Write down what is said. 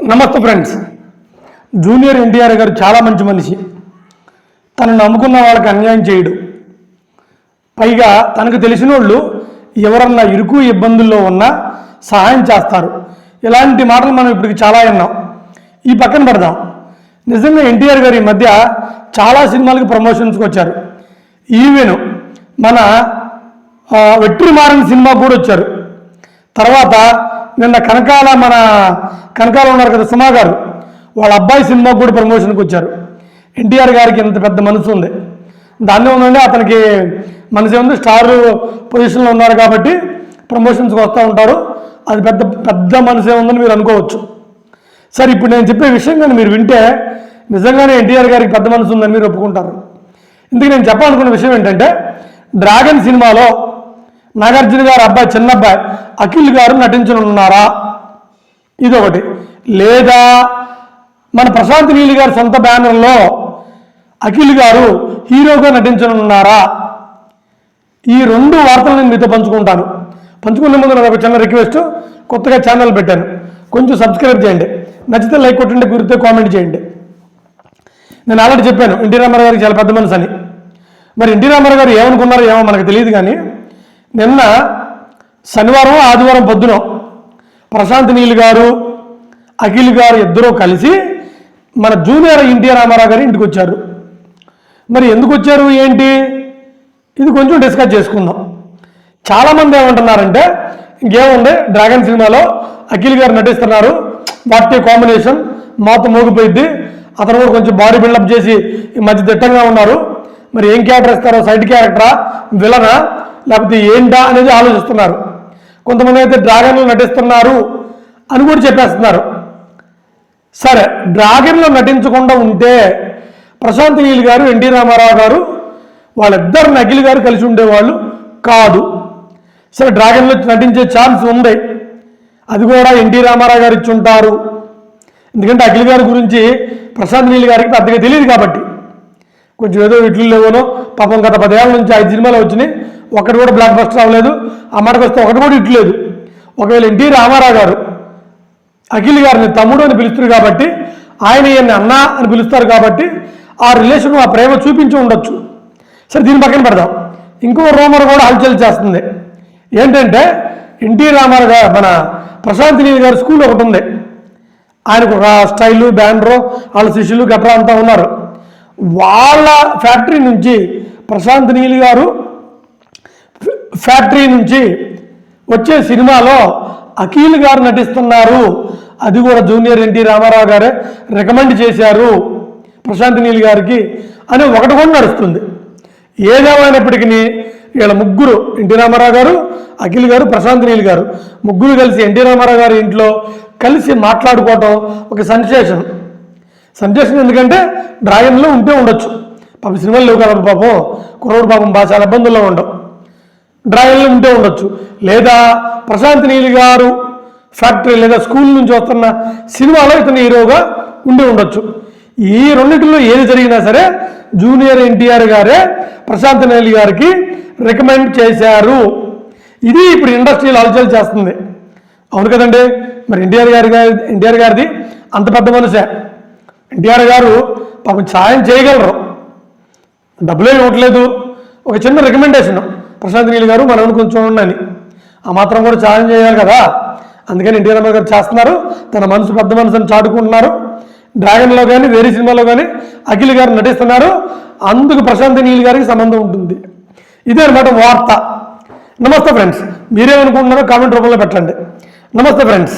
నమస్తే friends. Junior NTR గారు చాలా మంచి మనిషి. తనను నమ్ముకున్న వాళ్ళకి అన్యాయం చేయడు. పైగా తనకు తెలిసిన వాళ్ళు ఎవరన్నా ఇరుకు ఇబ్బందుల్లో ఉన్నా సహాయం చేస్తారు. ఇలాంటి మాటలు మనం ఇప్పటికి చాలా విన్నాం. ఈ పక్కన పెడదాం. నిజంగా ఎన్టీఆర్ గారు ఈ మధ్య చాలా సినిమాలకు ప్రమోషన్స్కి వచ్చారు. ఈవెన్ మన వెట్రి వెట్రిమారన్ సినిమా కూడా వచ్చారు. తర్వాత నిన్న కనకాల మన కనకాల ఉన్నారు కదా సుమా గారు వాళ్ళ అబ్బాయి సినిమాకు కూడా ప్రమోషన్కి వచ్చారు. ఎన్టీఆర్ గారికి ఇంత పెద్ద మనసు ఉంది. దాన్ని ఉందండి అతనికి మనసు ఉంది స్టార్ పొజిషన్లో ఉన్నారు కాబట్టి ప్రమోషన్స్కి వస్తూ ఉంటారు. అది పెద్ద పెద్ద మనసే ఉందని మీరు అనుకోవచ్చు. సరే ఇప్పుడు నేను చెప్పే విషయం కానీ మీరు వింటే నిజంగానే ఎన్టీఆర్ గారికి పెద్ద మనసు ఉందని మీరు ఒప్పుకుంటారు. ఇందుకు నేను చెప్పాలనుకున్న విషయం ఏంటంటే డ్రాగన్ సినిమాలో నాగార్జున గారు అబ్బాయి చిన్న అబ్బాయి అఖిల్ గారు నటించనున్నారా? ఇది ఒకటి లేదా మన ప్రశాంత్ నీలి గారి సొంత బ్యానర్లో అఖిల్ గారు హీరోగా నటించనున్నారా? ఈ రెండు వార్తలు నేను మీతో పంచుకుంటాను. పంచుకునే ముందు నాకు ఒక చిన్న రిక్వెస్ట్ కొత్తగా ఛానల్ పెట్టాను. కొంచెం సబ్స్క్రైబ్ చేయండి. నచ్చితే లైక్ కొట్టండి గురితే కామెంట్ చేయండి. నేను ఆల్రెడీ చెప్పాను ఎన్టీ రామారావు గారికి చాలా పెద్ద మనసు అని. మరి ఎన్టీ రామారావు గారు ఏమనుకున్నారో ఏమో మనకు తెలియదు కానీ నిన్న శనివారం ఆదివారం పొద్దున ప్రశాంత్ నీల్ గారు అఖిల్ గారు ఇద్దరూ కలిసి మన జూనియర్ ఎన్టీఆర్ రామారావు గారి ఇంటికి వచ్చారు. మరి ఎందుకు వచ్చారు ఏంటి? ఇది కొంచెం డిస్కస్ చేసుకుందాం. చాలామంది ఏమంటున్నారంటే ఇంకేముంది డ్రాగన్ సినిమాలో అఖిల్ గారు నటిస్తున్నారు. వాటి కాంబినేషన్ మాతో మోగిపోయింది అతను కూడా కొంచెం బాడీ బిల్డప్ చేసి ఈ మధ్య దిట్టంగా ఉన్నారు. మరి ఏం క్యారెక్టర్ ఇస్తారో సైడ్ క్యారెక్టరా విలనా? లేకపోతే ఏంటా అనేది ఆలోచిస్తున్నారు. కొంతమంది అయితే డ్రాగన్లో నటిస్తున్నారు అని కూడా చెప్పేస్తున్నారు. సరే డ్రాగన్లో నటించకుండా ఉంటే ప్రశాంత్ నీల్ గారు ఎన్టీ రామారావు గారు వాళ్ళిద్దరు నకిలి గారు కలిసి ఉండేవాళ్ళు కాదు. సరే డ్రాగన్లో నటించే ఛాన్స్ ఉంది. అది కూడా ఎన్టీ రామారావు గారు ఇచ్చి ఉంటారు. ఎందుకంటే అఖిల్ గారి గురించి ప్రశాంత్ నీల్ గారికి పెద్దగా తెలియదు కాబట్టి. కొంచెం ఏదో ఇట్లు లేవనో పాపం గత పదేళ్ళ నుంచి ఐదు సినిమాలు వచ్చినాయి. ఒకటి కూడా బ్లాక్ బస్టర్ అవ్వలేదు. ఆ మాటకు వస్తే ఒకటి కూడా ఇట్లేదు. ఒకవేళ ఎన్టీ రామారావు గారు అఖిల్ గారిని తమ్ముడు అని పిలుస్తారు కాబట్టి ఆయన ఈయన్ని అన్న అని పిలుస్తారు కాబట్టి ఆ రిలేషన్ ఆ ప్రేమ చూపించి ఉండొచ్చు. సరే దీని పక్కన పెడదాం. ఇంకో రూమర్ కూడా హల్చల్ చేస్తుంది. ఏంటంటే ఎన్టీ రామారావు గారు మన ప్రశాంత్ నీల్ గారి స్కూల్ ఒకటి ఉంది. ఆయనకు ఒక స్టైలు బ్యానరు వాళ్ళ శిష్యులు గట్రా అంతా ఉన్నారు. వాళ్ళ ఫ్యాక్టరీ నుంచి ప్రశాంత్ నీల్ గారు ఫ్యాక్టరీ నుంచి వచ్చే సినిమాలో అఖిల్ గారు నటిస్తున్నారు. అది కూడా జూనియర్ ఎన్టీ రామారావు గారే రికమెండ్ చేశారు ప్రశాంత్ నీల్ గారికి అని ఒకటి కూడా నడుస్తుంది. ఏదేమైనప్పటికీ వీళ్ళ ముగ్గురు ఎన్టీ రామారావు గారు అఖిల్ గారు ప్రశాంత్ నీల్ గారు ముగ్గురు కలిసి ఎన్టీ రామారావు గారి ఇంట్లో కలిసి మాట్లాడుకోవటం ఒక సెన్సేషన్ సెన్సేషన్ ఎందుకంటే డ్రాయింగ్లో ఉంటే ఉండొచ్చు. పాపం సినిమాలు లేవు కదా పాపం కుర్రోడు పాపం బాగా చాలా ఇబ్బందుల్లో ఉండవు డ్రాయింగ్లు ఉంటే ఉండొచ్చు. లేదా ప్రశాంత్ నీల్ గారు ఫ్యాక్టరీ లేదా స్కూల్ నుంచి వస్తున్న సినిమాలో ఇతను హీరోగా ఉండి ఉండొచ్చు. ఈ రెండింటిలో ఏది జరిగినా సరే జూనియర్ ఎన్టీఆర్ గారే ప్రశాంత్ నీల్ గారికి రికమెండ్ చేశారు. ఇది ఇప్పుడు ఇండస్ట్రీలో ఆలోచన చేస్తుంది. అవును కదండి. మరి ఎన్టీఆర్ గారి గారి ఎన్టీఆర్ గారిది అంత పెద్ద మనసే ఎన్టీఆర్ గారు పాపం సాయం చేయగలరు. డబ్బులే ఇవ్వట్లేదు. ఒక చిన్న రికమెండేషన్ ప్రశాంత్ నీళ్ళు గారు మనం కొంచెం ఉండని ఆ మాత్రం కూడా ఛాలెంజ్ చేయాలి కదా. అందుకని ఎన్టీఆర్ అమ్మ గారు చేస్తున్నారు. తన మనసు పెద్ద మనసుని చాటుకుంటున్నారు. డ్రాగన్లో కానీ వేరే సినిమాలో కానీ అఖిల్ గారు నటిస్తున్నారు. అందుకు ప్రశాంత్ నీల్ గారికి సంబంధం ఉంటుంది. ఇదే అనమాట వార్త. నమస్తే ఫ్రెండ్స్. మీరేమనుకుంటున్నారో కామెంట్ రూపంలో పెట్టండి. నమస్తే ఫ్రెండ్స్.